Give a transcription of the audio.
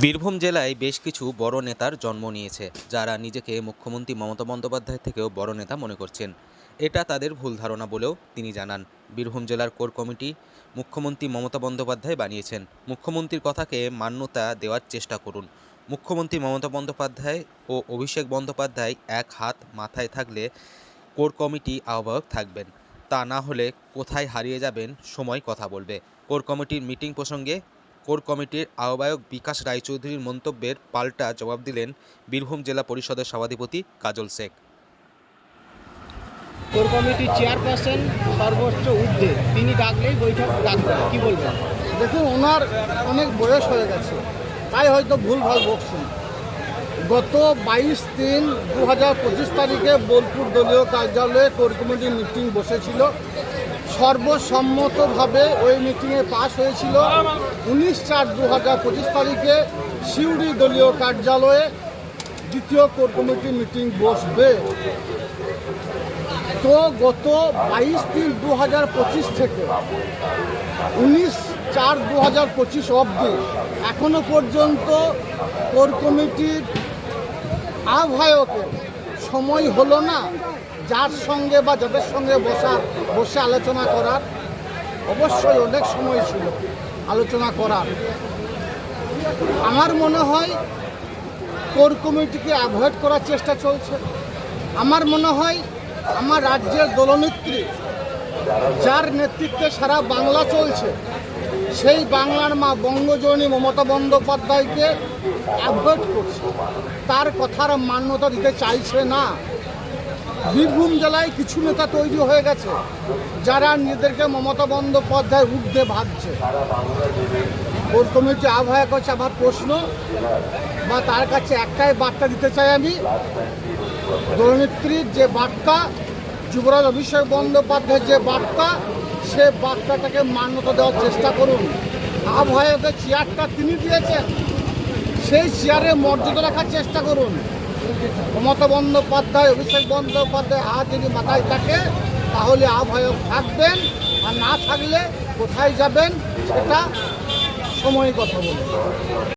বীরভূম জেলায় বেশ কিছু বড় নেতার জন্ম নিয়েছে, যারা নিজেকে মুখ্যমন্ত্রী মমতা বন্দ্যোপাধ্যায় থেকেও বড় নেতা মনে করছেন। এটা তাদের ভুল ধারণা বলেও তিনি জানান। বীরভূম জেলার কোর কমিটি মুখ্যমন্ত্রী মমতা বন্দ্যোপাধ্যায় বানিয়েছেন। মুখ্যমন্ত্রীর কথাকে মান্যতা দেওয়ার চেষ্টা করুন। মুখ্যমন্ত্রী মমতা বন্দ্যোপাধ্যায় ও অভিষেক বন্দ্যোপাধ্যায় এক হাত মাথায় থাকলে কোর কমিটি আহ্বায়ক থাকবেন। তা না হলে কোথায় হারিয়ে যাবেন সময় কথা বলবে। কোর কমিটির মিটিং প্রসঙ্গে কোর কমিটির আহ্বায়ক বিকাশ রায়চৌধুরীর মন্তব্যের পাল্টা জবাব দিলেন বীরভূম জেলা পরিষদের সভাধিপতি কাজল শেখ। কোর কমিটির চেয়ারপারসন সর্বোচ্চ ঊর্ধ্বে তিনি ডাকলেই বৈঠক ডাকবেন কি বলবেন? দেখুন ওনার অনেক বয়স হয়ে গেছে তাই হয়তো ভুল ভালো বকছেন। গত বাইশ তিন দু হাজার পঁচিশ তারিখে বোলপুর দলীয় কার্যালয়ে কোর কমিটির মিটিং বসেছিল। সর্বসম্মতভাবে ওই মিটিংয়ে পাশ হয়েছিল। উনিশ চার দু হাজার পঁচিশ তারিখে সিউড়ি দলীয় কার্যালয়ে দ্বিতীয় কোর কমিটির মিটিং বসবে। তো গত বাইশ তিন দু হাজার পঁচিশ থেকে উনিশ চার দু হাজার পঁচিশ অবধি এখনও পর্যন্ত কোর কমিটির আহ্বায়কের সময় হলো না যার সঙ্গে বা যাদের সঙ্গে বসার বসে আলোচনা করার, অবশ্যই অনেক সময় ছিল আলোচনা করার। আমার মনে হয় কোর কমিটিকে অ্যাভয়েড করার চেষ্টা চলছে। আমার মনে হয় আমার রাজ্যের দলনেত্রী, যার নেতৃত্বে সারা বাংলা চলছে সেই বাংলার মা বঙ্গজনী মমতা বন্দ্যোপাধ্যায়কে অ্যাভয়েড করছে। তার কথার মান্যতা দিতে চাইছে না। বীরভূম জেলায় কিছু নেতা তৈরি হয়ে গেছে, যারা নিজেদেরকে মমতা বন্দ্যোপাধ্যায় ঊর্ধ্বে ভাবছে। ওর কমিটি আহ্বায়ক হচ্ছে আমার প্রশ্ন, বা তার কাছে একটাই বার্তা দিতে চাই আমি, দলনেত্রীর যে বার্তা, যুবরাজ অভিষেক বন্দ্যোপাধ্যায়ের যে বার্তা সে বার্তাটাকে মান্যতা দেওয়ার চেষ্টা করুন। আহ্বায়কের চেয়ারটা তিনি দিয়েছেন। সেই চেয়ারে মর্যাদা রাখার চেষ্টা করুন। মমতা বন্দ্যোপাধ্যায়, অভিষেক বন্দ্যোপাধ্যায় হাত যদি মাথায় থাকে, তাহলে আহ্বায়ক থাকবেন। আর না থাকলে কোথায় যাবেন, সেটা সময় কথা বলুন।